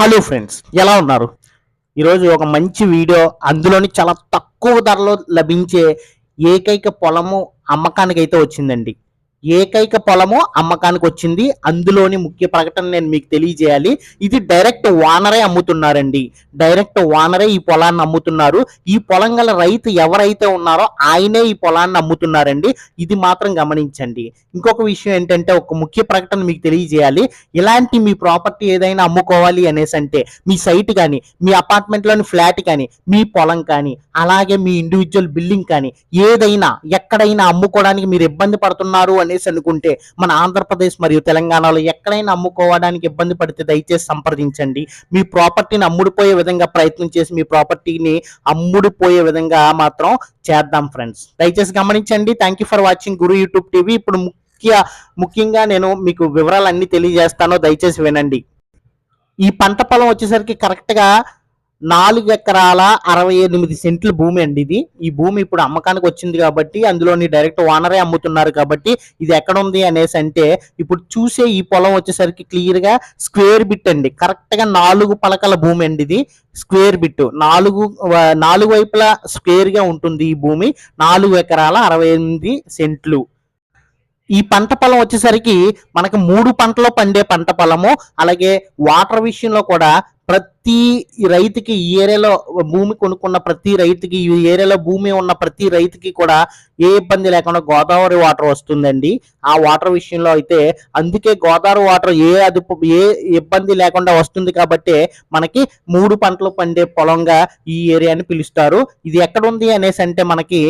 Hello friends ఎలా ఉన్నారు? ఈరోజు ఒక మంచి వీడియో అందులోని చాలా తక్కువ ధరలో లభించే ఏకైక పొలము అమ్మకానికి అయితే వచ్చిందండి. ఏకైక పొలము అమ్మకానికి వచ్చింది అందులోని ముఖ్య ప్రకటన నేను మీకు తెలియజేయాలి. ఇది డైరెక్ట్ వానరే అమ్ముతున్నారండి. డైరెక్ట్ వానరే ఈ పొలాన్ని అమ్ముతున్నారు. ఈ పొలం గల రైతు ఎవరైతే ఉన్నారో ఆయనే ఈ పొలాన్ని అమ్ముతున్నారండి. ఇది మాత్రం గమనించండి. ఇంకొక విషయం ఏంటంటే ఒక ముఖ్య ప్రకటన మీకు తెలియజేయాలి. ఇలాంటి మీ ప్రాపర్టీ ఏదైనా అమ్ముకోవాలి అనేసి అంటే మీ సైట్ కానీ మీ అపార్ట్మెంట్లోని ఫ్లాట్ కానీ మీ పొలం కానీ అలాగే మీ ఇండివిజువల్ బిల్డింగ్ కానీ ఏదైనా ఎక్కడైనా అమ్ముకోవడానికి మీరు ఇబ్బంది పడుతున్నారు అనేసి అనుకుంటే మన ఆంధ్రప్రదేశ్ మరియు తెలంగాణలో ఎక్కడైనా అమ్ముకోవడానికి ఇబ్బంది పడితే దయచేసి సంప్రదించండి. మీ ప్రాపర్టీని అమ్ముడుపోయే విధంగా ప్రయత్నం చేసి మీ ప్రాపర్టీని అమ్ముడుపోయే విధంగా మాత్రం చేద్దాం ఫ్రెండ్స్. దయచేసి గమనించండి. Thank you for watching Guru YouTube TV. ఇప్పుడు ముఖ్య ముఖ్యంగా నేను మీకు వివరాలు తెలియజేస్తాను. దయచేసి వినండి. ఈ పంట పొలం వచ్చేసరికి కరెక్ట్గా నాలుగు ఎకరాల అరవై ఎనిమిది సెంట్ల భూమి అండి ఇది. ఈ భూమి ఇప్పుడు అమ్మకానికి వచ్చింది కాబట్టి అందులోని డైరెక్ట్ ఓనరే అమ్ముతున్నారు కాబట్టి ఇది ఎక్కడ ఉంది అనేసి అంటే ఇప్పుడు చూసే ఈ పొలం వచ్చేసరికి క్లియర్గా స్క్వేర్ బిట్ అండి. కరెక్ట్గా నాలుగు పలకల భూమి అండి ఇది. Square feet. నాలుగు నాలుగు వైపులా స్క్వేర్గా ఉంటుంది ఈ భూమి. నాలుగు ఎకరాల అరవై ఎనిమిది సెంట్లు. ఈ పంట పొలం వచ్చేసరికి మనకు మూడు పంటలు పండే పంట పొలము. అలాగే వాటర్ విషయంలో కూడా ప్రతి రైతుకి ఈ ఏరియాలో భూమి కొనుక్కున్న ప్రతి రైతుకి ఈ ఏరియాలో భూమి ఉన్న ప్రతి రైతుకి కూడా ఏ ఇబ్బంది లేకుండా గోదావరి వాటర్ వస్తుందండి. ఆ వాటర్ విషయంలో అయితే అందుకే గోదావరి వాటర్ ఏ అదుపు ఏ ఇబ్బంది లేకుండా వస్తుంది కాబట్టి మనకి మూడు పంటలు పండే పొలంగా ఈ ఏరియాని పిలుస్తారు. ఇది ఎక్కడ ఉంది అనేసి అంటే మనకి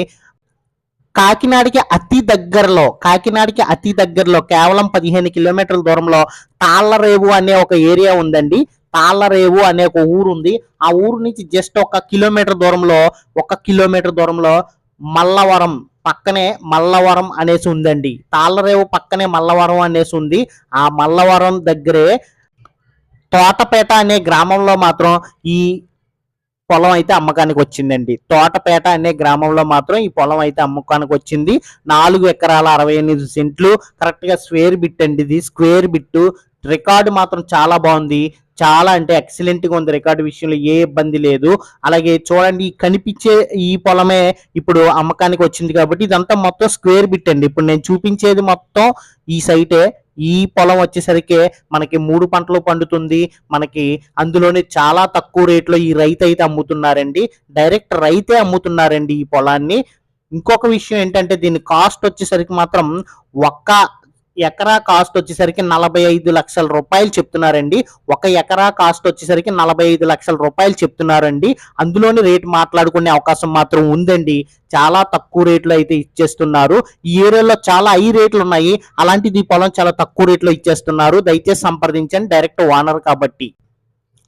కాకినాడకి అతి దగ్గరలో కాకినాడకి అతి దగ్గరలో కేవలం పదిహేను కిలోమీటర్ల దూరంలో తాళ్ళరేవు అనే ఒక ఏరియా ఉందండి. తాళ్ళరేవు అనే ఒక ఊరు ఉంది ఆ ఊరు నుంచి జస్ట్ ఒక కిలోమీటర్ దూరంలో ఒక కిలోమీటర్ దూరంలో మల్లవరం పక్కనే మల్లవరం అనేసి ఉందండి. తాళ్ళరేవు పక్కనే మల్లవరం అనేసి ఉంది. ఆ మల్లవరం దగ్గరే తోటపేట అనే గ్రామంలో మాత్రం ఈ పొలం అయితే అమ్మకానికి వచ్చిందండి. తోటపేట అనే గ్రామంలో మాత్రం ఈ పొలం అయితే అమ్మకానికి వచ్చింది. నాలుగు ఎకరాల అరవై ఎనిమిది సెంట్లు కరెక్ట్గా స్క్వేర్ బిట్ అండి ఇది. స్క్వేర్ బిట్టు రికార్డు మాత్రం చాలా బాగుంది. చాలా అంటే ఎక్సలెంట్గా ఉంది రికార్డు విషయంలో ఏ ఇబ్బంది లేదు. అలాగే చూడండి కనిపించే ఈ పొలమే ఇప్పుడు అమ్మకానికి వచ్చింది కాబట్టి ఇదంతా మొత్తం స్క్వేర్ బిట్ అండి. ఇప్పుడు నేను చూపించేది మొత్తం ఈ సైటే ఈ పొలం వచ్చేసరికి మనకి మూడు పంటలు పండుతుంది. మనకి అందులోనే చాలా తక్కువ రేట్లో ఈ రైతు అయితే అమ్ముతున్నారండి. డైరెక్ట్ రైతే అమ్ముతున్నారండి ఈ పొలాన్ని. ఇంకొక విషయం ఏంటంటే దీని కాస్ట్ వచ్చేసరికి మాత్రం ఒక్క ఎకరా కాస్ట్ వచ్చేసరికి నలభై ఐదు లక్షల రూపాయలు చెప్తున్నారండి. ఒక ఎకరా కాస్ట్ వచ్చేసరికి నలభై ఐదు లక్షల రూపాయలు చెప్తున్నారండి. అందులోని రేట్ మాట్లాడుకునే అవకాశం మాత్రం ఉందండి. చాలా తక్కువ రేట్లో అయితే ఇచ్చేస్తున్నారు. ఈ ఏరియాలో చాలా హై రేట్లు ఉన్నాయి. అలాంటిది ఈ పొలం చాలా తక్కువ రేట్లో ఇచ్చేస్తున్నారు. దయచేసి సంప్రదించండి. డైరెక్ట్ ఓనర్ కాబట్టి.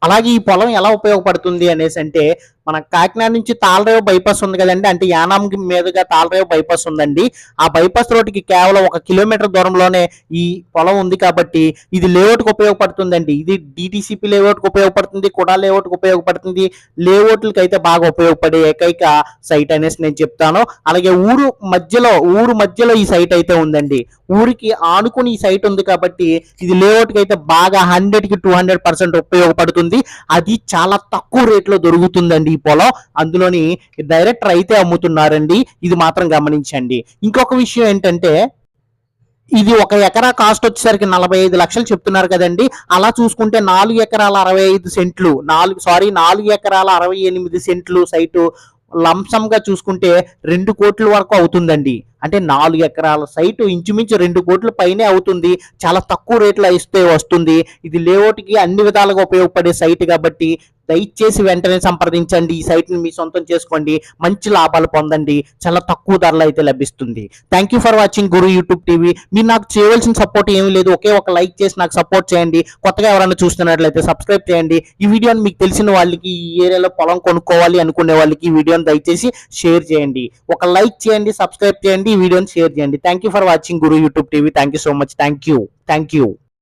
అలాగే ఈ పొలం ఎలా ఉపయోగపడుతుంది అనేసి అంటే మన కాకినాడ నుంచి తాళరేవు బైపాస్ ఉంది కదండి. అంటే యానాం మీదుగా తాళరేవు బైపాస్ ఉందండి. ఆ బైపాస్ రోడ్డుకి కేవలం ఒక కిలోమీటర్ దూరంలోనే ఈ పొలం ఉంది కాబట్టి ఇది లేఅవుట్కి ఉపయోగపడుతుందండి. ఇది డిటిసిపి లేఅవుట్కి ఉపయోగపడుతుంది కుడా లేఅవుట్కి ఉపయోగపడుతుంది. లేఅవుట్లకి అయితే బాగా ఉపయోగపడే ఏకైక సైట్ అనేసి నేను చెప్తాను. అలాగే ఊరు మధ్యలో ఊరు మధ్యలో ఈ సైట్ అయితే ఉందండి. ఊరికి ఆనుకుని ఈ సైట్ ఉంది కాబట్టి ఇది లేఅవుట్కి అయితే బాగా హండ్రెడ్కి టూ హండ్రెడ్ పర్సెంట్ ఉపయోగపడుతుంది. అది చాలా తక్కువ రేట్లో దొరుకుతుందండి పొలం అందులోని డైరెక్టర్ అయితే అమ్ముతున్నారండి. ఇది మాత్రం గమనించండి. ఇంకొక విషయం ఏంటంటే ఇది ఒక ఎకరా కాస్ట్ వచ్చేసరికి నలభై ఐదు లక్షలు చెప్తున్నారు కదండి. అలా చూసుకుంటే నాలుగు ఎకరాల అరవై ఐదు సెంట్లు నాలుగు సారీ నాలుగు ఎకరాల అరవై ఎనిమిది సెంట్లు సైటు లంసంగా చూసుకుంటే రెండు కోట్ల వరకు అవుతుందండి. అంటే నాలుగు ఎకరాల సైటు ఇంచుమించు రెండు కోట్ల పైనే అవుతుంది. చాలా తక్కువ రేట్లో ఇస్తే వస్తుంది. ఇది లేఅవుట్కి అన్ని విధాలుగా ఉపయోగపడే సైట్ కాబట్టి దయచేసి వెంటనే సంప్రదించండి. ఈ సైట్ని మీ సొంతం చేసుకోండి. మంచి లాభాలు పొందండి. చాలా తక్కువ ధరలో అయితే లభిస్తుంది. Thank you for watching Guru YouTube TV మీరు నాకు చేయవలసిన సపోర్ట్ ఏమీ లేదు. ఒకే ఒక లైక్ చేసి నాకు సపోర్ట్ చేయండి. కొత్తగా ఎవరైనా చూస్తున్నట్లయితే సబ్స్క్రైబ్ చేయండి. ఈ వీడియోని మీకు తెలిసిన వాళ్ళకి ఈ ఏరియాలో పొలం కొనుక్కోవాలి అనుకునే వాళ్ళకి ఈ వీడియోని దయచేసి షేర్ చేయండి. ఒక లైక్ చేయండి సబ్స్క్రైబ్ చేయండి. ఈ వీడియోని షేర్ చేయండి. Thank you for watching Guru YouTube TV thank you so much thank you thank you